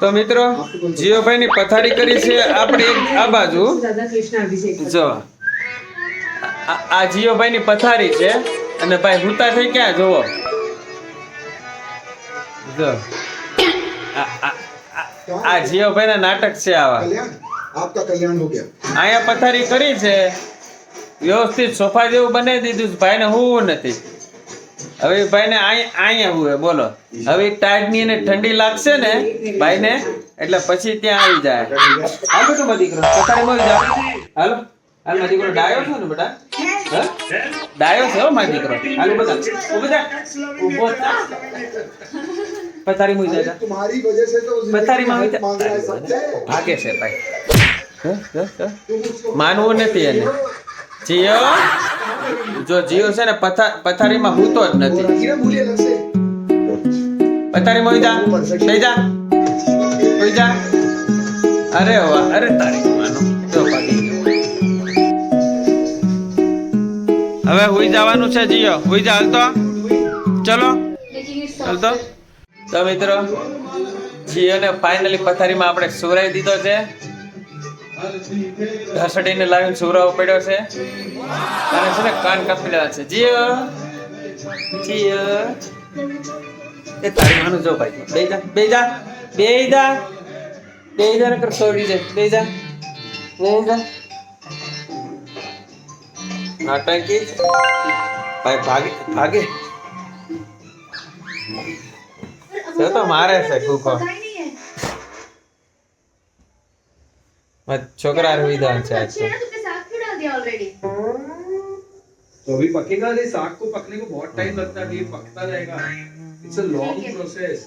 તો મિત્રો જીઓભાઈની પથારી કરી છે આપણે આ બાજુ. જો આ જીઓભાઈની પથારી છે અને ભાઈ હુતા થઈ ક્યાં? જોવો જો. આ જીઓભાઈ ના નાટક છે આવા. આપકા અહીંયા પથારી કરી છે. વ્યવસ્થિત સોફા જેવું બનાવી દીધું ભાઈ ને હું નથી. હવે ભાઈ ને અહીંયા હુએ બોલો. હવે ટાઈટની ઠંડી લાગશે ને ભાઈ ને એટલે પછી ત્યાં આવી જાય. હા બેટો મા દીકરો. પથારે માં જાવ હાલો. હાલ મા દીકરો ડાયો છો ને બેટા? ડાયો છો મા દીકરો? હાલ, બધા. ઊભો જા. ઊભો પથારી માં જાય તમારી વજહ સે તો પથારી માં ભાગે છે ભાઈ. માનવું નથી એને. જીયો જો જીવ છે ને પથારીમાં ભૂતો જ નથી. પથારીમાં જા. થઈ જા. ઉઈ જા. અરે વાહ. અરે તારી હવે હુઈ જવાનું છે જીઓ. હુઈ જા હાલતો? ચલો. ચાલતો તો મિત્રો જીઓને ફાઇનલી પથારીમાં આપણે સુરાઈ દીધો છે. ઘસડીને લાવીને સુરાવો પડ્યો છે. અને છે ને કાન કાપી લેવા છે. જીઓ જીઓ એ તારી માનું જો ભાઈ. બે જા બે જા બે જા. બે જા નકર છોડી દે બે જા. બે જા. નાટકી ભાઈ, ભાગે ભાગે. તો મારે છે કૂકો છોકરા વિધાન છે આજ તો तो अभी पकेगा नहीं साग को पकने को बहुत टाइम लगता है ये पकता रहेगा इट्स अ लॉन्ग प्रोसेस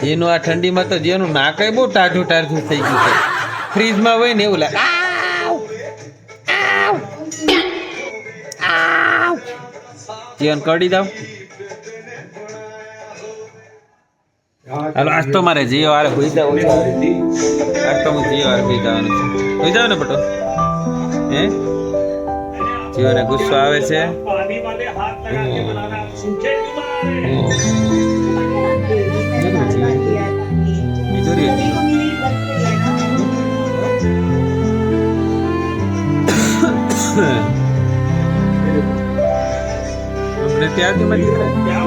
જેનું આ ઠંડીમાં તો જેનું નાકે બહુ ટાઢું ટાઢું થઈ ગયું છે ફ્રીજમાં હોય ને એવું લાગે જીવન કડી દઉં હાલો, આજ તો મારે જીઓ આરે હોઈ જાવ આજ તો હું જીઓ આરે હોઈ જવાનું છે. હોઈ જાવ ને બટો હે? જીઓને ગુસ્સો આવે છે. અમને ત્યાંથી મળી ગયા